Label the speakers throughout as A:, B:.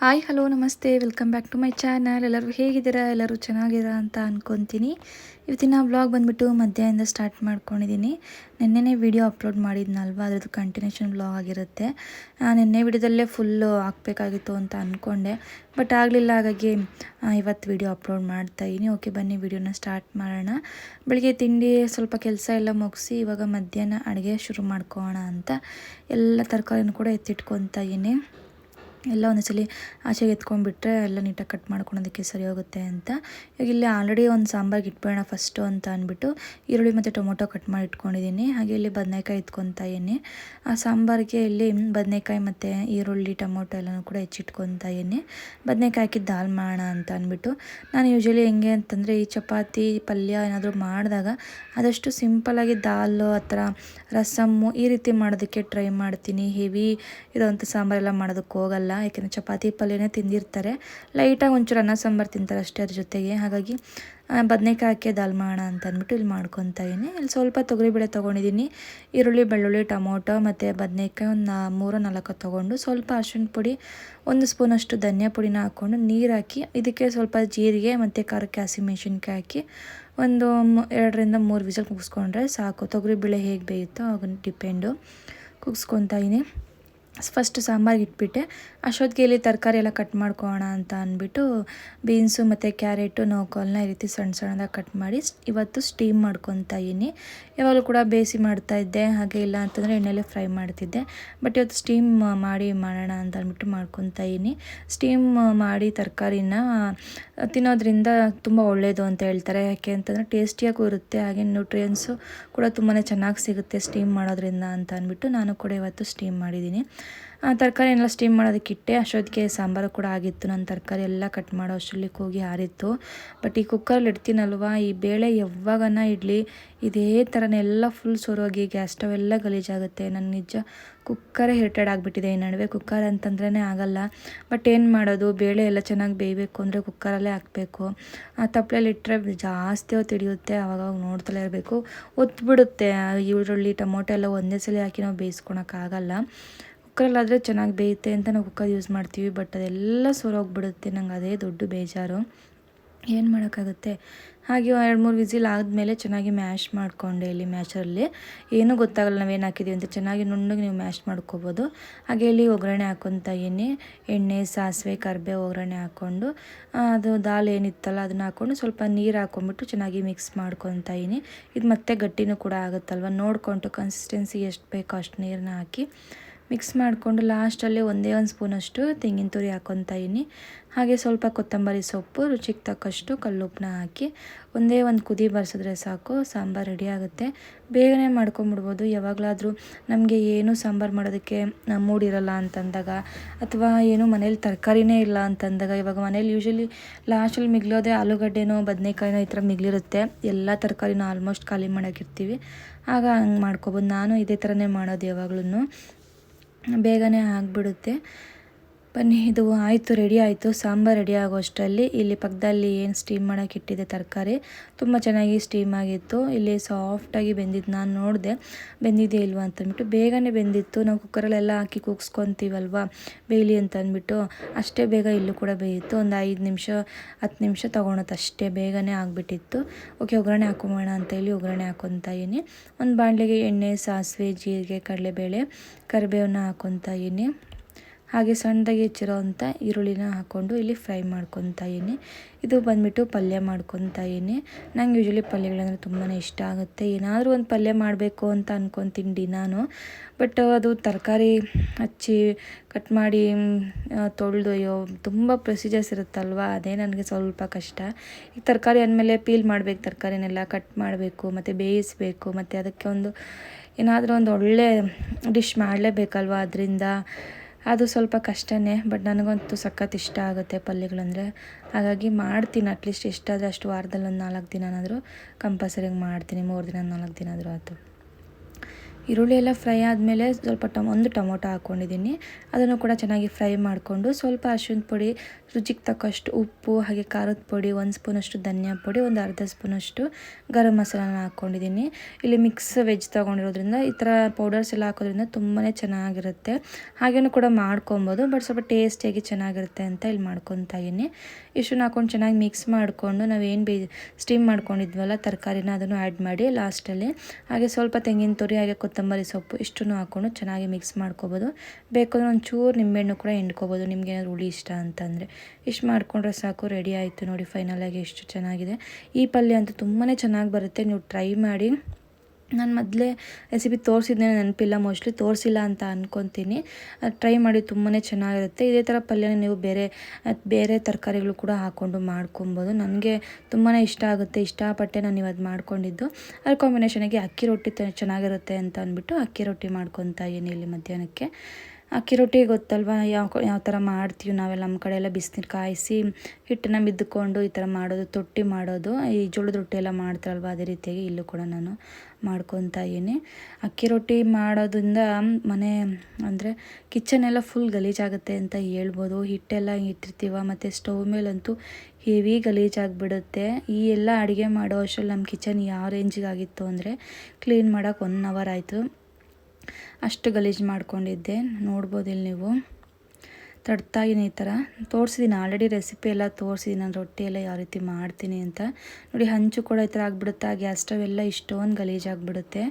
A: Hi, hello, ನಮಸ್ತೆ. Welcome back to my channel. ಎಲ್ಲರೂ ಹೇಗಿದ್ದೀರಾ? ಎಲ್ಲರೂ ಚೆನ್ನಾಗಿದ್ದೀರಾ ಅಂತ ಅಂದ್ಕೊತೀನಿ ಇವತ್ತಿನ ಬ್ಲಾಗ್ ಬಂದುಬಿಟ್ಟು ಮಧ್ಯಾಹ್ನದಿಂದ ಸ್ಟಾರ್ಟ್ ಮಾಡ್ಕೊಂಡಿದ್ದೀನಿ. ನಿನ್ನೆನೇ ವಿಡಿಯೋ ಅಪ್ಲೋಡ್ ಮಾಡಿದ್ನಲ್ವ? ಅದ್ರದ್ದು ಕಂಟಿನ್ಯೂಷನ್ ಬ್ಲಾಗ್ ಆಗಿರುತ್ತೆ. ನಿನ್ನೆ ವಿಡಿಯೋದಲ್ಲೇ ಫುಲ್ಲು ಹಾಕ್ಬೇಕಾಗಿತ್ತು ಅಂತ ಅಂದ್ಕೊಂಡೆ ಬಟ್ ಆಗಲಿಲ್ಲ, ಹಾಗಾಗಿ ಇವತ್ತು ವಿಡಿಯೋ ಅಪ್ಲೋಡ್ ಮಾಡ್ತಾಯಿದ್ದೀನಿ ಓಕೆ, ಬನ್ನಿ, ವಿಡಿಯೋನ ಸ್ಟಾರ್ಟ್ ಮಾಡೋಣ. ಬೆಳಿಗ್ಗೆ ತಿಂಡಿ ಸ್ವಲ್ಪ ಕೆಲಸ ಎಲ್ಲ ಮುಗಿಸಿ ಇವಾಗ ಮಧ್ಯಾಹ್ನ ಅಡುಗೆ ಶುರು ಮಾಡ್ಕೋಣ ಅಂತ ಎಲ್ಲ ತರಕಾರಿನೂ ಕೂಡ ಎತ್ತಿಟ್ಕೊತಾ ಇದ್ದೀನಿ ಎಲ್ಲ ಒಂದೊಂದ್ಸಲಿ ಆಚೆಗೆ ಎತ್ಕೊಂಡ್ಬಿಟ್ರೆ ಎಲ್ಲ ನೀಟಾಗಿ ಕಟ್ ಮಾಡ್ಕೊಳೋದಕ್ಕೆ ಸರಿ ಹೋಗುತ್ತೆ ಅಂತ. ಈಗ ಇಲ್ಲಿ ಆಲ್ರೆಡಿ ಒಂದು ಸಾಂಬಾರ್ಗೆ ಇಟ್ಬಿಡೋಣ ಫಸ್ಟು ಅಂತ ಅಂದ್ಬಿಟ್ಟು ಈರುಳ್ಳಿ ಮತ್ತು ಟೊಮೊಟೊ ಕಟ್ ಮಾಡಿ ಇಟ್ಕೊಂಡಿದ್ದೀನಿ. ಹಾಗೆ ಇಲ್ಲಿ ಬದನೆಕಾಯಿ ಇಟ್ಕೊತಾ ಇದ್ದೀನಿ. ಆ ಸಾಂಬಾರಿಗೆ ಇಲ್ಲಿ ಬದನೆಕಾಯಿ ಮತ್ತು ಈರುಳ್ಳಿ, ಟೊಮೊಟೊ ಎಲ್ಲನೂ ಕೂಡ ಹೆಚ್ಚಿಟ್ಕೊತಾ ಇದ್ದೀನಿ. ಬದನೆಕಾಯಿ ಹಾಕಿ ದಾಲ್ ಮಾಡೋಣ ಅಂತ ಅಂದ್ಬಿಟ್ಟು ನಾನು ಯೂಶ್ವಲಿ ಹೆಂಗೆ ಅಂತಂದರೆ ಈ ಚಪಾತಿ, ಪಲ್ಯ ಏನಾದರೂ ಮಾಡಿದಾಗ ಆದಷ್ಟು ಸಿಂಪಲಾಗಿ ದಾಲು, ಆ ಥರ ರಸಮ್ಮು ಈ ರೀತಿ ಮಾಡೋದಕ್ಕೆ ಟ್ರೈ ಮಾಡ್ತೀನಿ. ಹೆವಿ ಇರೋವಂಥ ಸಾಂಬಾರೆಲ್ಲ ಮಾಡೋದಕ್ಕೆ ಹೋಗಲ್ಲ. ಯಾಕೆಂದರೆ ಚಪಾತಿ ಪಲ್ಯನೇ ತಿಂದಿರ್ತಾರೆ. ಲೈಟಾಗಿ ಒಂಚೂರು ಅನ್ನ ಸಾಂಬಾರು ತಿಂತಾರೆ ಅಷ್ಟೇ ಅದ್ರ ಜೊತೆಗೆ. ಹಾಗಾಗಿ ಬದನೇಕಾಯಿ ಹಾಕಿ ದಾಲ್ ಮಾಡೋಣ ಅಂತ ಅಂದ್ಬಿಟ್ಟು ಇಲ್ಲಿ ಮಾಡ್ಕೊತಾ ಇದ್ದೀನಿ ಇಲ್ಲಿ ಸ್ವಲ್ಪ ತೊಗರಿಬೇಳೆ ತೊಗೊಂಡಿದ್ದೀನಿ ಈರುಳ್ಳಿ, ಬೆಳ್ಳುಳ್ಳಿ, ಟೊಮೊಟೊ ಮತ್ತು ಬದನೇಕಾಯಿ ಒಂದು ನಾ, ಮೂರು, ನಾಲ್ಕು ತೊಗೊಂಡು ಸ್ವಲ್ಪ ಅರಿಶಿಣ ಪುಡಿ, ಒಂದು ಸ್ಪೂನಷ್ಟು ಧನಿಯಾ ಪುಡಿನ ಹಾಕ್ಕೊಂಡು ನೀರು ಹಾಕಿ, ಇದಕ್ಕೆ ಸ್ವಲ್ಪ ಜೀರಿಗೆ ಮತ್ತು ಖಾರಕ್ಕೆ ಹಸಿಮೆಣ್ಸಿನ್ಕಾಯಿ ಹಾಕಿ ಒಂದು ಎರಡರಿಂದ ಮೂರು ವಿಸಲ್ ಕುಗ್ಸ್ಕೊಂಡ್ರೆ ಸಾಕು. ತೊಗರಿಬೇಳೆ ಹೇಗೆ ಬೇಯುತ್ತೋ ಅದನ್ನು ಡಿಪೆಂಡು. ಕುಗ್ಸ್ಕೊತಾ ಫಸ್ಟ್ ಸಾಂಬಾರಿಗೆ ಇಟ್ಬಿಟ್ಟೆ. ಅಷ್ಟೊತ್ತಿಗೆ ಇಲ್ಲಿ ತರಕಾರಿ ಎಲ್ಲ ಕಟ್ ಮಾಡ್ಕೋಣ ಅಂತ ಅಂದ್ಬಿಟ್ಟು ಬೀನ್ಸು ಮತ್ತು ಕ್ಯಾರೆಟು ನೋಕೋಲ್ನ ಈ ರೀತಿ ಸಣ್ಣ ಸಣ್ಣದಾಗಿ ಕಟ್ ಮಾಡಿ ಇವತ್ತು ಸ್ಟೀಮ್ ಮಾಡ್ಕೊತಾ ಇದ್ದೀನಿ. ಯಾವಾಗಲೂ ಕೂಡ ಬೇಯಿಸಿ ಮಾಡ್ತಾ ಇದ್ದೆ. ಹಾಗೆ ಇಲ್ಲ ಅಂತಂದರೆ ಎಣ್ಣೆಲೆ ಫ್ರೈ ಮಾಡ್ತಿದ್ದೆ. ಬಟ್ ಇವತ್ತು ಸ್ಟೀಮ್ ಮಾಡಿ ಮಾಡೋಣ ಅಂತ ಅಂದ್ಬಿಟ್ಟು ಮಾಡ್ಕೊತಾ ಇದ್ದೀನಿ. ಸ್ಟೀಮ್ ಮಾಡಿ ತರಕಾರಿನ ತಿನ್ನೋದ್ರಿಂದ ತುಂಬ ಒಳ್ಳೆಯದು ಅಂತ ಹೇಳ್ತಾರೆ. ಯಾಕೆ ಅಂತಂದರೆ ಟೇಸ್ಟಿಯಾಗೂ ಇರುತ್ತೆ. ಹಾಗೆ ನ್ಯೂಟ್ರಿಯನ್ಸು ಕೂಡ ತುಂಬಾ ಚೆನ್ನಾಗಿ ಸಿಗುತ್ತೆ ಸ್ಟೀಮ್ ಮಾಡೋದ್ರಿಂದ ಅಂತ ಅಂದ್ಬಿಟ್ಟು ನಾನು ಕೂಡ ಇವತ್ತು ಸ್ಟೀಮ್ ಮಾಡಿದ್ದೀನಿ. ತರಕಾರಿ ಎಲ್ಲ ಸ್ಟೀಮ್ ಮಾಡೋದಕ್ಕೆ ಇಟ್ಟೆ. ಅಷ್ಟೊತ್ತಿಗೆ ಸಾಂಬಾರು ಕೂಡ ಆಗಿತ್ತು. ನನ್ನ ತರಕಾರಿ ಎಲ್ಲ ಕಟ್ ಮಾಡೋ ಅಷ್ಟರಲ್ಲಿ ಕೂಗಿ ಹಾರಿತ್ತು ಬಟ್ ಈ ಕುಕ್ಕರಲ್ಲಿ ಇಡ್ತೀನಲ್ವ? ಈ ಬೇಳೆ ಯಾವಾಗನ ಇಡಲಿ, ಇದೇ ಥರನೇ ಎಲ್ಲ ಫುಲ್ ಸೊರೋಗಿ ಗ್ಯಾಸ್ ಸ್ಟವ್ ಎಲ್ಲ ಗಲೀಜಾಗುತ್ತೆ. ನನ್ನ ನಿಜ ಕುಕ್ಕರೇ ಹಿರಿಟೆಡ್ ಆಗಿಬಿಟ್ಟಿದೆ ಈ ನಡುವೆ. ಕುಕ್ಕರ್ ಅಂತಂದ್ರೇ ಆಗಲ್ಲ. ಬಟ್ ಏನು ಮಾಡೋದು? ಬೇಳೆ ಎಲ್ಲ ಚೆನ್ನಾಗಿ ಬೇಯಬೇಕು ಅಂದರೆ ಕುಕ್ಕರಲ್ಲೇ ಹಾಕಬೇಕು. ಆ ತಪ್ಪಲೆಯಲ್ಲಿ ಇಟ್ಟರೆ ಜಾಸ್ತಿ ಹೊತ್ತು ಹಿಡಿಯುತ್ತೆ. ಆವಾಗ ನೋಡ್ತಲೇ ಇರಬೇಕು. ಒತ್ಬಿಡುತ್ತೆ. ಈರುಳ್ಳಿ, ಟೊಮೊಟೊ ಎಲ್ಲ ಒಂದೇ ಸಲ ಹಾಕಿ ನಾವು ಬೇಯಿಸ್ಕೊಳಕ್ಕಾಗಲ್ಲ. ಕುಕ್ಕರಲ್ಲಾದರೆ ಚೆನ್ನಾಗಿ ಬೇಯುತ್ತೆ ಅಂತ ನಾವು ಕುಕ್ಕರ್ ಯೂಸ್ ಮಾಡ್ತೀವಿ, ಬಟ್ ಅದೆಲ್ಲ ಸೋರೋಗ್ಬಿಡುತ್ತೆ. ನಂಗೆ ಅದೇ ದೊಡ್ಡ ಬೇಜಾರು. ಏನು ಮಾಡೋಕ್ಕಾಗುತ್ತೆ? ಹಾಗೆ ಎರಡು ಮೂರು ವಿಸಿಲ್ ಆದಮೇಲೆ ಚೆನ್ನಾಗಿ ಮ್ಯಾಶ್ ಮಾಡಿಕೊಂಡೆ ಇಲ್ಲಿ ಮ್ಯಾಶರಲ್ಲಿ. ಏನೂ ಗೊತ್ತಾಗಲ್ಲ ನಾವೇನು ಹಾಕಿದ್ದೀವಿ ಅಂತ. ಚೆನ್ನಾಗಿ ನುಣ್ಣಗೆ ನೀವು ಮ್ಯಾಶ್ ಮಾಡ್ಕೋಬೋದು. ಹಾಗೆ ಇಲ್ಲಿ ಒಗ್ಗರಣೆ ಹಾಕ್ಕೊತಾ ಇದ್ದೀನಿ ಎಣ್ಣೆ, ಸಾಸಿವೆ ಕರಿಬೇವು ಒಗ್ಗರಣೆ ಹಾಕ್ಕೊಂಡು ಅದು ದಾಲ್ ಏನಿತ್ತಲ್ಲ ಅದನ್ನ ಹಾಕ್ಕೊಂಡು ಸ್ವಲ್ಪ ನೀರು ಹಾಕ್ಕೊಂಬಿಟ್ಟು ಚೆನ್ನಾಗಿ ಮಿಕ್ಸ್ ಮಾಡ್ಕೊತಾ ಇದ್ದೀನಿ ಇದು ಮತ್ತೆ ಗಟ್ಟಿನೂ ಕೂಡ ಆಗುತ್ತಲ್ವ? ನೋಡಿಕೊಂಡು ಕನ್ಸಿಸ್ಟೆನ್ಸಿ ಎಷ್ಟು ಬೇಕೋ ಅಷ್ಟು ನೀರನ್ನ ಹಾಕಿ. ಮಿಕ್ಸ್ ಮಾಡಿಕೊಂಡು ಲಾಸ್ಟಲ್ಲಿ ಒಂದೇ ಒಂದು ಸ್ಪೂನಷ್ಟು ತೆಂಗಿನ ತುರಿ ಇದ್ದೀನಿ ಹಾಗೆ ಸ್ವಲ್ಪ ಕೊತ್ತಂಬರಿ ಸೊಪ್ಪು, ರುಚಿಗೆ ತಕ್ಕಷ್ಟು ಕಲ್ಲುಪ್ಪನ್ನ ಹಾಕಿ ಒಂದೇ ಒಂದು ಕುದಿ ಬರ್ಸಿದ್ರೆ ಸಾಕು, ಸಾಂಬಾರು ರೆಡಿ ಆಗುತ್ತೆ. ಬೇಗನೆ ಮಾಡ್ಕೊಂಬಿಡ್ಬೋದು. ಯಾವಾಗಲಾದರೂ ನಮಗೆ ಏನು ಸಾಂಬಾರು ಮಾಡೋದಕ್ಕೆ ಮೂಡಿರಲ್ಲ ಅಂತಂದಾಗ ಅಥವಾ ಏನು ಮನೇಲಿ ತರಕಾರಿನೇ ಇಲ್ಲ ಅಂತಂದಾಗ, ಇವಾಗ ಮನೇಲಿ ಯೂಶಲಿ ಲಾಸ್ಟಲ್ಲಿ ಮಿಗ್ಲೋದೇ ಆಲೂಗಡ್ಡೆನೋ, ಬದನೆಕಾಯಿನೋ ಈ ಥರ ಮಿಗ್ಲಿರುತ್ತೆ. ಎಲ್ಲ ತರಕಾರಿನೂ ಆಲ್ಮೋಸ್ಟ್ ಖಾಲಿ ಮಾಡೋಕ್ಕಿರ್ತೀವಿ ಆಗ ಹಂಗೆ ಮಾಡ್ಕೊಬೋದು. ನಾನು ಇದೇ ಥರನೇ ಮಾಡೋದು ಯಾವಾಗ್ಲೂ ಬೇಗನೆ ಆಗಿಬಿಡುತ್ತೆ. ಬನ್ನಿ, ಇದು ಆಯಿತು ರೆಡಿ ಆಯಿತು. ಸಾಂಬಾರು ರೆಡಿ ಆಗೋ ಅಷ್ಟರಲ್ಲಿ ಇಲ್ಲಿ ಪಕ್ಕದಲ್ಲಿ ಏನು ಸ್ಟೀಮ್ ಮಾಡೋಕೆ ಇಟ್ಟಿದೆ ತರಕಾರಿ. ತುಂಬ ಚೆನ್ನಾಗಿ ಸ್ಟೀಮ್ ಆಗಿತ್ತು. ಇಲ್ಲಿ ಸಾಫ್ಟಾಗಿ ಬೆಂದಿದ್ದು ನಾನು ನೋಡಿದೆ. ಬೆಂದಿದೆ ಇಲ್ವಾ ಅಂತಂದ್ಬಿಟ್ಟು ಬೇಗನೆ ಬೆಂದಿತ್ತು. ನಾವು ಕುಕ್ಕರಲ್ಲೆಲ್ಲ ಹಾಕಿ ಕೂಗ್ಸ್ಕೊತೀವಲ್ವ, ಬೇಯಲಿ ಅಂತ ಅಂದ್ಬಿಟ್ಟು, ಅಷ್ಟೇ ಬೇಗ ಇಲ್ಲೂ ಕೂಡ ಬೇಯಿತ್ತು ಒಂದು ಐದು ನಿಮಿಷ, ಹತ್ತು ನಿಮಿಷ ತೊಗೊಳತ್ತೆ ಅಷ್ಟೇ ಬೇಗನೆ ಆಗಿಬಿಟ್ಟಿತ್ತು. ಓಕೆ, ಒಗ್ಗರಣೆ ಹಾಕೊಂಬೋಣ ಅಂತ ಹೇಳಿ ಒಗ್ಗರಣೆ ಹಾಕೊತ ಇದ್ದೀನಿ. ಒಂದು ಬಾಣಲೆಗೆ ಎಣ್ಣೆ, ಸಾಸಿವೆ, ಜೀರಿಗೆ, ಕಡಲೆಬೇಳೆ, ಕರಿಬೇವನ್ನ ಹಾಕೊತ ಇದ್ದೀನಿ. ಹಾಗೆ ಸಣ್ಣದಾಗಿ ಹೆಚ್ಚಿರೋ ಅಂಥ ಈರುಳ್ಳಿನ ಹಾಕ್ಕೊಂಡು ಇಲ್ಲಿ ಫ್ರೈ ಮಾಡ್ಕೊತಾ ಇದು ಬಂದ್ಬಿಟ್ಟು ಪಲ್ಯ ಮಾಡ್ಕೊತಾ ಇದ್ದೀನಿ. ನಂಗೆ ಯೂಶ್ವಲಿ ಪಲ್ಯಗಳಂದರೆ ತುಂಬಾ ಇಷ್ಟ ಆಗುತ್ತೆ. ಏನಾದರೂ ಒಂದು ಪಲ್ಯ ಮಾಡಬೇಕು ಅಂತ ಅಂದ್ಕೊತೀನಿ ನಾನು ಬಟ್ ಅದು ತರಕಾರಿ ಹಚ್ಚಿ ಕಟ್ ಮಾಡಿ ತೊಳೆದು ಅಯ್ಯೋ ತುಂಬ ಪ್ರೊಸೀಜರ್ಸ್ ಇರುತ್ತಲ್ವ? ಅದೇ ನನಗೆ ಸ್ವಲ್ಪ ಕಷ್ಟ. ಈಗ ತರಕಾರಿ ಅಂದಮೇಲೆ ಪೀಲ್ ಮಾಡಬೇಕು, ತರಕಾರಿನೆಲ್ಲ ಕಟ್ ಮಾಡಬೇಕು, ಮತ್ತು ಬೇಯಿಸಬೇಕು, ಮತ್ತು ಅದಕ್ಕೆ ಒಂದು ಏನಾದರೂ ಒಂದು ಒಳ್ಳೆ ಡಿಶ್ ಮಾಡಲೇಬೇಕಲ್ವ? ಅದರಿಂದ ಅದು ಸ್ವಲ್ಪ ಕಷ್ಟನೇ ಬಟ್ ನನಗಂತೂ ಸಖತ್ ಇಷ್ಟ ಆಗುತ್ತೆ ಪಲ್ಯಗಳಂದರೆ. ಹಾಗಾಗಿ ಮಾಡ್ತೀನಿ ಅಟ್ಲೀಸ್ಟ್ ಎಷ್ಟಾದರೆ ಅಷ್ಟು ವಾರದಲ್ಲಿ ಒಂದು ನಾಲ್ಕು ದಿನನಾದರೂ ಕಂಪಲ್ಸರಿಯಾಗಿ ಮಾಡ್ತೀನಿ, ಮೂರು ದಿನ ನಾಲ್ಕು ದಿನ ಆದರೂ. ಆಯ್ತು ಈರುಳ್ಳಿ ಎಲ್ಲ ಫ್ರೈ ಆದಮೇಲೆ ಸ್ವಲ್ಪ ಟಮ್, ಒಂದು ಟೊಮೊಟೊ ಹಾಕ್ಕೊಂಡಿದ್ದೀನಿ. ಅದನ್ನು ಕೂಡ ಚೆನ್ನಾಗಿ ಫ್ರೈ ಮಾಡಿಕೊಂಡು ಸ್ವಲ್ಪ ಅರ್ಶಿನ ಪುಡಿ, ರುಚಿಗೆ ತಕ್ಕಷ್ಟು ಉಪ್ಪು, ಹಾಗೆ ಖಾರದ ಪುಡಿ, ಒಂದು ಸ್ಪೂನಷ್ಟು ಧನಿಯಾ ಪುಡಿ, ಒಂದು ಅರ್ಧ ಸ್ಪೂನಷ್ಟು ಗರಂ ಮಸಾಲನ ಹಾಕ್ಕೊಂಡಿದ್ದೀನಿ. ಇಲ್ಲಿ ಮಿಕ್ಸ್ ವೆಜ್ ತೊಗೊಂಡಿರೋದ್ರಿಂದ ಈ ಥರ ಪೌಡರ್ಸ್ ಎಲ್ಲ ಹಾಕೋದ್ರಿಂದ ತುಂಬಾ ಚೆನ್ನಾಗಿರುತ್ತೆ. ಹಾಗೇನೂ ಕೂಡ ಮಾಡ್ಕೊಬೋದು, ಬಟ್ ಸ್ವಲ್ಪ ಟೇಸ್ಟಿಯಾಗಿ ಚೆನ್ನಾಗಿರುತ್ತೆ ಅಂತ ಇಲ್ಲಿ ಮಾಡ್ಕೊತಾ ಇದ್ದೀನಿ. ಇಷ್ಟನ್ನು ಹಾಕೊಂಡು ಚೆನ್ನಾಗಿ ಮಿಕ್ಸ್ ಮಾಡಿಕೊಂಡು ನಾವೇನು ಬೇ, ಸ್ಟೀಮ್ ಮಾಡ್ಕೊಂಡಿದ್ವಲ್ಲ ತರಕಾರಿನ ಅದನ್ನು ಆ್ಯಡ್ ಮಾಡಿ ಲಾಸ್ಟಲ್ಲಿ. ಹಾಗೆ ಸ್ವಲ್ಪ ತೆಂಗಿನ ತುರಿ, ಹಾಗೆ ಕೊತ್ತಂಬರಿ ಸೊಪ್ಪು ಇಷ್ಟನ್ನು ಹಾಕ್ಕೊಂಡು ಚೆನ್ನಾಗಿ ಮಿಕ್ಸ್ ಮಾಡ್ಕೋಬೋದು. ಬೇಕಂದ್ರೆ ಒಂಚೂರು ನಿಂಬೆಹಣ್ಣು ಕೂಡ ಹಿಂಡ್ಕೋಬೋದು. ನಿಮ್ಗೆ ಏನಾದ್ರು ಹುಳಿ ಇಷ್ಟ ಅಂತಂದರೆ. ಇಷ್ಟು ಮಾಡಿಕೊಂಡ್ರೆ ಸಾಕು ರೆಡಿ ಆಯಿತು ನೋಡಿ ಫೈನಲಾಗಿ ಎಷ್ಟು ಚೆನ್ನಾಗಿದೆ. ಈ ಪಲ್ಯ ಅಂತೂ ತುಂಬಾ ಚೆನ್ನಾಗಿ ಬರುತ್ತೆ. ನೀವು ಟ್ರೈ ಮಾಡಿ ನಾನು ಮೊದಲೇ ರೆಸಿಪಿ ತೋರಿಸಿದ್ದೆ ನೆನಪಿಲ್ಲ ಮೋಸ್ಟ್ಲಿ ತೋರಿಸಿಲ್ಲ ಅಂತ ಅಂದ್ಕೊತೀನಿ ಟ್ರೈ ಮಾಡಿ ತುಂಬಾ ಚೆನ್ನಾಗಿರುತ್ತೆ. ಇದೇ ಥರ ಪಲ್ಯನ ನೀವು ಬೇರೆ ಬೇರೆ ತರಕಾರಿಗಳು ಕೂಡ ಹಾಕ್ಕೊಂಡು ಮಾಡ್ಕೊಬೋದು. ನನಗೆ ತುಂಬಾ ಇಷ್ಟ ಆಗುತ್ತೆ. ಇಷ್ಟಪಟ್ಟೆ ನಾನು ಇವತ್ತು ಮಾಡ್ಕೊಂಡಿದ್ದು. ಅದ್ರ ಕಾಂಬಿನೇಷನಿಗೆ ಅಕ್ಕಿ ರೊಟ್ಟಿ ಚೆನ್ನಾಗಿರುತ್ತೆ ಅಂತ ಅಂದ್ಬಿಟ್ಟು ಅಕ್ಕಿ ರೊಟ್ಟಿ ಮಾಡ್ಕೊತಾ ಇದ್ದೀನಿ ಇಲ್ಲಿ ಮಧ್ಯಾಹ್ನಕ್ಕೆ. ಅಕ್ಕಿ ರೊಟ್ಟಿ ಗೊತ್ತಲ್ವ? ಯಾವ ಯಾವ ಥರ ಮಾಡ್ತೀವಿ ನಾವೆಲ್ಲ ನಮ್ಮ ಕಡೆ ಎಲ್ಲ ಬಿಸಿನೀರು ಕಾಯಿಸಿ ಹಿಟ್ಟನ್ನ ಬಿದ್ದುಕೊಂಡು ಈ ಥರ ಮಾಡೋದು, ತೊಟ್ಟಿ ಮಾಡೋದು, ಈ ಜೋಳದ ರೊಟ್ಟಿ ಎಲ್ಲ ಮಾಡ್ತಾರಲ್ವ ಅದೇ ರೀತಿಯಾಗಿ ಇಲ್ಲೂ ಕೂಡ ನಾನು ಮಾಡ್ಕೊತಾ ಇದ್ದೀನಿ. ಅಕ್ಕಿ ರೊಟ್ಟಿ ಮಾಡೋದ್ರಿಂದ ಮನೆ ಅಂದರೆ ಕಿಚನ್ ಎಲ್ಲ ಫುಲ್ ಗಲೀಜಾಗುತ್ತೆ ಅಂತ ಹೇಳ್ಬೋದು. ಹಿಟ್ಟೆಲ್ಲ ಇಟ್ಟಿರ್ತೀವ, ಮತ್ತು ಸ್ಟವ್ ಮೇಲಂತೂ ಹೆವಿ ಗಲೀಜಾಗಿಬಿಡುತ್ತೆ ಈ ಎಲ್ಲ ಅಡುಗೆ ಮಾಡೋ ಅಷ್ಟರಲ್ಲಿ ನಮ್ಮ ಕಿಚನ್ ಯಾವ ರೇಂಜಿಗಾಗಿತ್ತು ಅಂದರೆ ಕ್ಲೀನ್ ಮಾಡೋಕೆ ಒನ್ ಅವರ್ ಆಯಿತು. ಅಷ್ಟು ಗಲೀಜು ಮಾಡ್ಕೊಂಡಿದ್ದೆ. ನೋಡ್ಬೋದು ಇಲ್ಲಿ ನೀವು ತಡ್ತಾಯಿನಿ ಈ ಥರ. ತೋರಿಸಿದ್ದೀನಿ ಆಲ್ರೆಡಿ ರೆಸಿಪಿ ಎಲ್ಲ ತೋರಿಸಿದ್ದೀನಿ ನಾನು ರೊಟ್ಟಿ ಎಲ್ಲ ಯಾವ ರೀತಿ ಮಾಡ್ತೀನಿ ಅಂತ. ನೋಡಿ, ಹಂಚು ಕೂಡ ಈ ಥರ ಆಗಿಬಿಡುತ್ತೆ, ಗ್ಯಾಸ್ ಸ್ಟವ್ ಎಲ್ಲ ಇಷ್ಟೊಂದು ಗಲೀಜಾಗಿಬಿಡುತ್ತೆ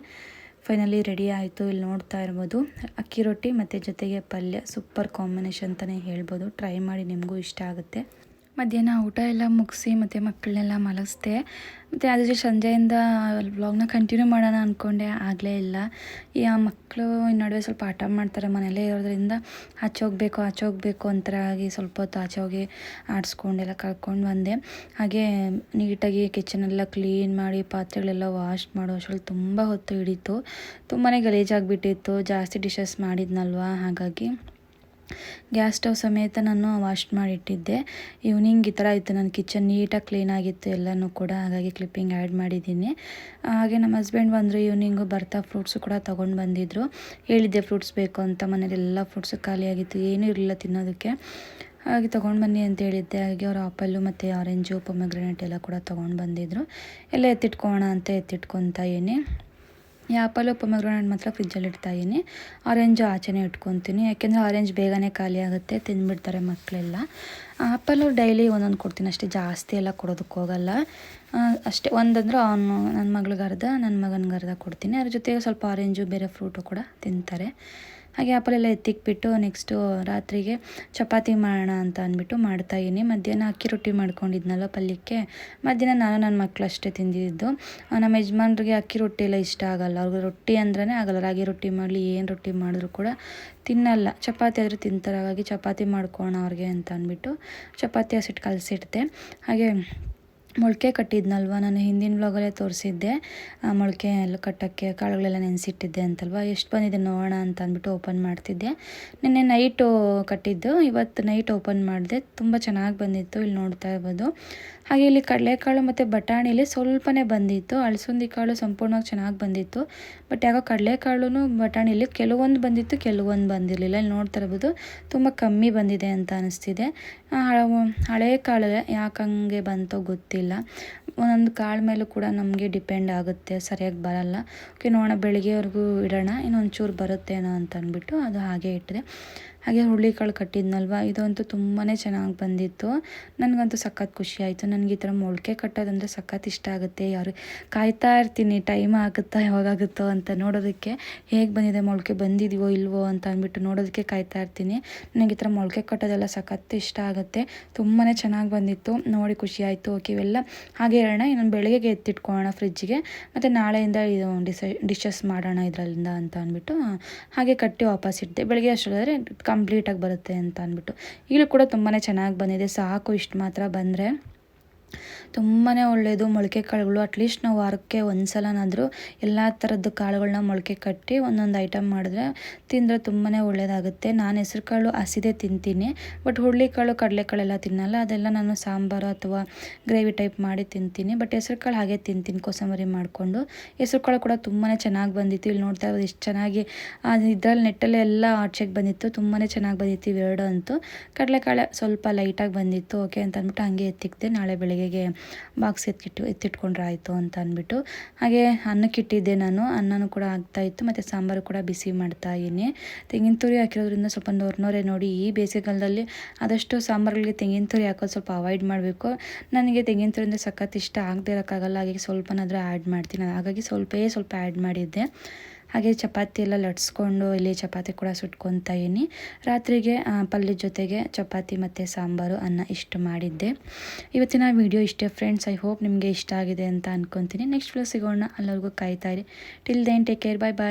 A: ಫೈನಲಿ ರೆಡಿ ಆಯಿತು. ಇಲ್ಲಿ ನೋಡ್ತಾ ಇರ್ಬೋದು. ಅಕ್ಕಿ ರೊಟ್ಟಿ ಮತ್ತು ಜೊತೆಗೆ ಪಲ್ಯ. ಸೂಪರ್ ಕಾಂಬಿನೇಷನ್ ಅಂತಲೇ ಹೇಳ್ಬೋದು. ಟ್ರೈ ಮಾಡಿ ನಿಮಗೂ ಇಷ್ಟ ಆಗುತ್ತೆ. ಮಧ್ಯಾಹ್ನ ಊಟ ಎಲ್ಲ ಮುಗಿಸಿ ಮತ್ತು ಮಕ್ಕಳನ್ನೆಲ್ಲ ಮಲಗಿಸ್ದೆ. ಮತ್ತು ಅದ್ರ ಸಂಜೆಯಿಂದ ವ್ಲಾಗ್ನ ಕಂಟಿನ್ಯೂ ಮಾಡೋಣ ಅಂದ್ಕೊಂಡೆ ಆಗಲೇ ಇಲ್ಲ. ಈ ಮಕ್ಕಳು ಈ ನಡುವೆ ಸ್ವಲ್ಪ ಆಟ ಮಾಡ್ತಾರೆ, ಮನೆಯಲ್ಲೇ ಇರೋದ್ರಿಂದ ಆಚೆ ಹೋಗಬೇಕು ಆಚೆ ಹೋಗಬೇಕು ಆಗಿ ಸ್ವಲ್ಪ ಹೊತ್ತು ಆಚೆ ಹೋಗಿ ಆಡಿಸ್ಕೊಂಡೆಲ್ಲ ಕರ್ಕೊಂಡು ಬಂದೆ. ಹಾಗೆ ನೀಟಾಗಿ ಕಿಚನೆಲ್ಲ ಕ್ಲೀನ್ ಮಾಡಿ, ಪಾತ್ರೆಗಳೆಲ್ಲ ವಾಶ್ ಮಾಡೋ ಅಷ್ಟರಲ್ಲಿ ತುಂಬ ಹೊತ್ತು ಹಿಡಿತು. ತುಂಬಾ ಗಲೀಜಾಗಿಬಿಟ್ಟಿತ್ತು. ಜಾಸ್ತಿ ಡಿಶಸ್ ಮಾಡಿದ್ನಲ್ವ? ಹಾಗಾಗಿ ಗ್ಯಾಸ್ ಸ್ಟವ್ ಸಮೇತ ನಾನು ವಾಶ್ ಮಾಡಿಟ್ಟಿದ್ದೆ. ಈವ್ನಿಂಗ್ ಈ ಥರ ಇತ್ತು. ನನ್ನ ಕಿಚನ್ ನೀಟಾಗಿ ಕ್ಲೀನ್ ಆಗಿತ್ತು ಎಲ್ಲನೂ ಕೂಡ. ಹಾಗಾಗಿ ಕ್ಲಿಪ್ಪಿಂಗ್ ಆ್ಯಡ್ ಮಾಡಿದ್ದೀನಿ. ಹಾಗೆ ನಮ್ಮ ಹಸ್ಬೆಂಡ್ ಬಂದರು. ಈವ್ನಿಂಗು ಬರ್ತಾ ಫ್ರೂಟ್ಸು ಕೂಡ ತೊಗೊಂಡು ಬಂದಿದ್ದರು ಹೇಳಿದ್ದೆ ಫ್ರೂಟ್ಸ್ ಬೇಕು ಅಂತ. ಮನೇಲಿ ಎಲ್ಲ ಫ್ರೂಟ್ಸು ಖಾಲಿಯಾಗಿತ್ತು ಏನೂ ಇರಲಿಲ್ಲ ತಿನ್ನೋದಕ್ಕೆ. ಹಾಗೆ ತೊಗೊಂಡು ಬನ್ನಿ ಅಂತ ಹೇಳಿದ್ದೆ. ಹಾಗೆ ಅವರು ಆಪಲ್ಲು ಮತ್ತು ಆರೆಂಜು ಪೊಮೆಗ್ರೆನೇಟ್ ಎಲ್ಲ ಕೂಡ ತೊಗೊಂಡು ಬಂದಿದ್ದರು ಎಲ್ಲ ಎತ್ತಿಟ್ಕೋಣ ಅಂತ ಎತ್ತಿಟ್ಕೊತಾ ಏನೇ ಈ ಆ್ಯಪಲ್ಲು ಪೊಮೆಗ್ರನೇಟ್ ಮಾತ್ರ ಫ್ರಿಜ್ಜಲ್ಲಿ ಇಡ್ತಾಯಿದ್ದೀನಿ ಆರೆಂಜು ಆಚೆನೇ ಇಟ್ಕೊತೀನಿ. ಯಾಕೆಂದರೆ ಆರೆಂಜ್ ಬೇಗನೆ ಖಾಲಿ ಆಗುತ್ತೆ, ತಿಂದುಬಿಡ್ತಾರೆ ಮಕ್ಕಳೆಲ್ಲ. ಆ್ಯಪಲ್ಲು ಡೈಲಿ ಒಂದೊಂದು ಕೊಡ್ತೀನಿ. ಅಷ್ಟೇ ಜಾಸ್ತಿ ಎಲ್ಲ ಕೊಡೋದಕ್ಕೆ ಹೋಗಲ್ಲ. ಅಷ್ಟೇ ಒಂದಂದ್ರೆ ಅವನು ನನ್ನ ಮಗಳಿಗೆ ಅರ್ಧ ನನ್ನ ಮಗನಿಗೆ ಅರ್ಧ ಕೊಡ್ತೀನಿ. ಅದ್ರ ಜೊತೆಗೆ ಸ್ವಲ್ಪ ಆರೆಂಜು ಬೇರೆ ಫ್ರೂಟು ಕೂಡ ತಿಂತಾರೆ. ಹಾಗೆ ಆಪಲೆಲ್ಲ ಎತ್ತಿಕ್ಬಿಟ್ಟು ನೆಕ್ಸ್ಟು ರಾತ್ರಿಗೆ ಚಪಾತಿ ಮಾಡೋಣ ಅಂತ ಅಂದ್ಬಿಟ್ಟು ಮಾಡ್ತಾಯಿದ್ದೀನಿ ಮಧ್ಯಾಹ್ನ ಅಕ್ಕಿ ರೊಟ್ಟಿ ಮಾಡ್ಕೊಂಡಿದ್ನಲ್ಲ ಪಲ್ಯಕ್ಕೆ. ಮಧ್ಯಾಹ್ನ ನಾನು ನನ್ನ ಮಕ್ಕಳು ಅಷ್ಟೇ ತಿಂದಿದ್ದು. ನಮ್ಮ ಯಜಮಾನ್ರಿಗೆ ಅಕ್ಕಿ ರೊಟ್ಟಿ ಎಲ್ಲ ಇಷ್ಟ ಆಗಲ್ಲ. ಅವ್ರಿಗೆ ರೊಟ್ಟಿ ಅಂದ್ರೇ ಆಗಲ್ಲ. ರಾಗಿ ರೊಟ್ಟಿ ಮಾಡಲಿ, ಏನು ರೊಟ್ಟಿ ಮಾಡಿದ್ರು ಕೂಡ ತಿನ್ನಲ್ಲ. ಚಪಾತಿ ಆದರೂ ತಿಂತಾರೆ. ಹಾಗಾಗಿ ಚಪಾತಿ ಮಾಡ್ಕೋಣ ಅವ್ರಿಗೆ ಅಂತ ಅಂದ್ಬಿಟ್ಟು ಚಪಾತಿ ಹಸಿಟ್ಟು ಕಲಸಿಡ್ತೆ ಹಾಗೆ ಮೊಳಕೆ ಕಟ್ಟಿದ್ನಲ್ವ? ನಾನು ಹಿಂದಿನ ಬ್ಲಾಗಲ್ಲೇ ತೋರಿಸಿದ್ದೆ. ಆ ಮೊಳಕೆ ಎಲ್ಲ ಕಟ್ಟೋಕ್ಕೆ ಕಾಳುಗಳೆಲ್ಲ ನೆನೆಸಿಟ್ಟಿದ್ದೆ ಅಂತಲ್ವ? ಎಷ್ಟು ಬಂದಿದೆ ನೋಡೋಣ ಅಂತ ಅಂದ್ಬಿಟ್ಟು ಓಪನ್ ಮಾಡ್ತಿದ್ದೆ. ನಿನ್ನೆ ನೈಟು ಕಟ್ಟಿದ್ದು. ಇವತ್ತು ನೈಟ್ ಓಪನ್ ಮಾಡಿದೆ. ತುಂಬ ಚೆನ್ನಾಗಿ ಬಂದಿತ್ತು ಇಲ್ಲಿ ನೋಡ್ತಾ ಇರ್ಬೋದು. ಹಾಗೆ ಇಲ್ಲಿ ಕಡಲೆಕಾಳು ಮತ್ತು ಬಟಾಣಿಲಿ ಸ್ವಲ್ಪನೇ ಬಂದಿತ್ತು. ಅಳಸಂದಿ ಕಾಳು ಸಂಪೂರ್ಣವಾಗಿ ಚೆನ್ನಾಗಿ ಬಂದಿತ್ತು. ಬಟ್ ಯಾಕೋ ಕಡಲೆಕಾಳು ಬಟಾಣಿಲಿ ಕೆಲವೊಂದು ಬಂದಿತ್ತು, ಕೆಲವೊಂದು ಬಂದಿರಲಿಲ್ಲ. ಇಲ್ಲಿ ನೋಡ್ತಾ ಇರ್ಬೋದು ತುಂಬ ಕಮ್ಮಿ ಬಂದಿದೆ ಅಂತ ಅನಿಸ್ತಿದೆ. ಹಳೆ ಕಾಳು ಯಾಕೆ ಹಂಗೆ ಬಂತೋ ಗೊತ್ತಿಲ್ಲ. ಒಂದೊಂದು ಕಾಳು ಮೇಲೂ ಕೂಡ ನಮಗೆ ಡಿಪೆಂಡ್ ಆಗುತ್ತೆ, ಸರಿಯಾಗಿ ಬರಲ್ಲ. ಓಕೆ, ನೋಡೋಣ, ಬೆಳಿಗ್ಗೆವರೆಗೂ ಇಡೋಣ ಇನ್ನೊಂದು ಚೂರು ಬರುತ್ತೇನೋ ಅಂತ ಅಂದ್ಬಿಟ್ಟು ಅದು ಹಾಗೆ ಇಟ್ಟಿದೆ. ಹಾಗೆ ಹುರುಳಿಕಾಳು ಕಟ್ಟಿದ್ನಲ್ವ? ಇದಂತೂ ತುಂಬಾ ಚೆನ್ನಾಗಿ ಬಂದಿತ್ತು. ನನಗಂತೂ ಸಖತ್ ಖುಷಿ ಆಯಿತು. ನನಗೆ ಈ ಥರ ಮೊಳಕೆ ಕಟ್ಟೋದಂದರೆ ಸಖತ್ ಇಷ್ಟ ಆಗುತ್ತೆ ಯಾರು. ಕಾಯ್ತಾ ಇರ್ತೀನಿ, ಟೈಮ್ ಆಗುತ್ತಾ, ಯಾವಾಗಾಗುತ್ತೋ ಅಂತ ನೋಡೋದಕ್ಕೆ. ಹೇಗೆ ಬಂದಿದೆ ಮೊಳಕೆ? ಬಂದಿದೆಯೋ ಇಲ್ವೋ ಅಂತ ಅಂದ್ಬಿಟ್ಟು ನೋಡೋದಕ್ಕೆ ಕಾಯ್ತಾ ಇರ್ತೀನಿ. ನನಗೆ ಈ ಥರ ಮೊಳಕೆ ಕಟ್ಟೋದೆಲ್ಲ ಸಖತ್ ಇಷ್ಟ ಆಗುತ್ತೆ. ತುಂಬಾ ಚೆನ್ನಾಗಿ ಬಂದಿತ್ತು. ನೋಡಿ, ಖುಷಿ ಆಯಿತು. ಓಕೆ, ಇವೆಲ್ಲ ಹಾಗೆ ಹೇಳೋಣ. ಇನ್ನೊಂದು ಬೆಳಗ್ಗೆಗೆ ಎತ್ತಿಟ್ಕೊಳ್ಳೋಣ ಫ್ರಿಜ್ಜಿಗೆ. ಮತ್ತು ನಾಳೆಯಿಂದ ಇದು ಡಿಸೈ, ಡಿಶಸ್ ಮಾಡೋಣ ಇದರಿಂದ ಅಂತ ಅಂದ್ಬಿಟ್ಟು, ಹಾಗೆ ಕಟ್ಟಿ ವಾಪಸ್ ಇಟ್ಟಿದೆ ಬೆಳಗ್ಗೆ ಅಷ್ಟೊಳಗೆ ಕಂಪ್ಲೀಟಾಗಿ ಬರುತ್ತೆ ಅಂತ ಅಂದ್ಬಿಟ್ಟು. ಈಗಲೂ ಕೂಡ ತುಂಬಾ ಚೆನ್ನಾಗಿ ಬಂದಿದೆ. ಸಾಕು ಇಷ್ಟು ಮಾತ್ರ ಬಂದರೆ. ತುಂಬಾ ಒಳ್ಳೆಯದು ಮೊಳಕೆ ಕಾಳುಗಳು ಅಟ್ಲೀಸ್ಟ್ ನಾವು ವಾರಕ್ಕೆ ಒಂದು ಸಲನಾದರೂ ಎಲ್ಲ ಥರದ್ದು ಕಾಳುಗಳನ್ನ ಮೊಳಕೆ ಕಟ್ಟಿ ಒಂದೊಂದು ಐಟಮ್ ಮಾಡಿದ್ರೆ ತಿಂದರೆ ತುಂಬಾ ಒಳ್ಳೆಯದಾಗುತ್ತೆ ನಾನು ಹೆಸ್ರು ಕಾಳು ಹಸಿದೇ ತಿಂತೀನಿ. ಬಟ್ ಹುರುಳಿಕಾಳು ಕಡಲೆಕಾಳೆಲ್ಲ ತಿನ್ನಲ್ಲ. ಅದೆಲ್ಲ ನಾನು ಸಾಂಬಾರು ಅಥವಾ ಗ್ರೇವಿ ಟೈಪ್ ಮಾಡಿ ತಿಂತೀನಿ. ಬಟ್ ಹೆಸ್ರು ಕಾಳು ಹಾಗೆ ತಿಂತೀನಿ ಕೋಸಂಬರಿ ಮಾಡಿಕೊಂಡು. ಹೆಸ್ರು ಕಾಳು ಕೂಡ ತುಂಬಾ ಚೆನ್ನಾಗಿ ಬಂದಿತ್ತು. ಇಲ್ಲಿ ನೋಡ್ತಾ ಇರೋದು ಇಷ್ಟು ಚೆನ್ನಾಗಿ ಇದರಲ್ಲಿ ನೆಟ್ಟಲ್ಲೇ ಎಲ್ಲ ಆಚೆಗೆ ಬಂದಿತ್ತು. ತುಂಬಾ ಚೆನ್ನಾಗಿ ಬಂದಿತ್ತು ಇವೆರಡು ಅಂತೂ. ಕಡಲೆಕಾಳೆ ಸ್ವಲ್ಪ ಲೈಟಾಗಿ ಬಂದಿತ್ತು. ಓಕೆ ಅಂತ ಅಂದ್ಬಿಟ್ಟು ಹಂಗೆ ಎತ್ತಿಕ್ತೆ. ನಾಳೆ ಬೆಳಗ್ಗೆಗೆ ಬಾಕ್ಸ್ ಎತ್ತಿಟ್ಟು, ಎತ್ತಿಟ್ಕೊಂಡ್ರೆ ಆಯಿತು ಅಂತ ಅಂದ್ಬಿಟ್ಟು. ಹಾಗೆ ಅನ್ನಕ್ಕಿಟ್ಟಿದ್ದೆ ನಾನು. ಅನ್ನನೂ ಕೂಡ ಆಗ್ತಾಯಿತ್ತು ಮತ್ತು ಸಾಂಬಾರು ಕೂಡ ಬಿಸಿ ಮಾಡ್ತಾ ಇದ್ದೀನಿ. ತೆಂಗಿನ ತುರಿ ಹಾಕಿರೋದ್ರಿಂದ ಸ್ವಲ್ಪ ನೋರ್ನೋರೆ ನೋಡಿ. ಈ ಬೇಸಿಗೆಗಾಲದಲ್ಲಿ ಆದಷ್ಟು ಸಾಂಬಾರುಗಳಿಗೆ ತೆಂಗಿನ ತುರಿ ಹಾಕೋದು ಸ್ವಲ್ಪ ಅವಾಯ್ಡ್ ಮಾಡಬೇಕು. ನನಗೆ ತೆಂಗಿನ ತುರಿಯಿಂದ ಸಖತ್ ಇಷ್ಟ. ಆಗದೆ ಇರೋಕ್ಕಾಗಲ್ಲ. ಹಾಗಾಗಿ ಸ್ವಲ್ಪನಾದರೂ ಆ್ಯಡ್ ಮಾಡ್ತೀನಿ. ಹಾಗಾಗಿ ಸ್ವಲ್ಪೇ ಸ್ವಲ್ಪ ಆ್ಯಡ್ ಮಾಡಿದ್ದೆ. ಹಾಗೆ ಚಪಾತಿ ಎಲ್ಲ ಲಟ್ಸ್ಕೊಂಡು ಇಲ್ಲಿ ಚಪಾತಿ ಕೂಡ ಸುಟ್ಕೊತಾಯಿನಿ ರಾತ್ರಿಗೆ ಪಲ್ಯದ ಜೊತೆಗೆ ಚಪಾತಿ ಮತ್ತು ಸಾಂಬಾರು, ಅನ್ನ ಇಷ್ಟು ಮಾಡಿದ್ದೆ. ಇವತ್ತಿನ ವಿಡಿಯೋ ಇಷ್ಟೇ ಫ್ರೆಂಡ್ಸ್ ಐ ಹೋಪ್ ನಿಮಗೆ ಇಷ್ಟ ಆಗಿದೆ ಅಂತ ಅನ್ಕೊತೀನಿ. ನೆಕ್ಸ್ಟ್ ವಿಡಿಯೋ ಸಿಗೋಣ. ಎಲ್ಲರಿಗೂ ಕಾಯ್ತಾ ಇರಿ. Till then take care bye bye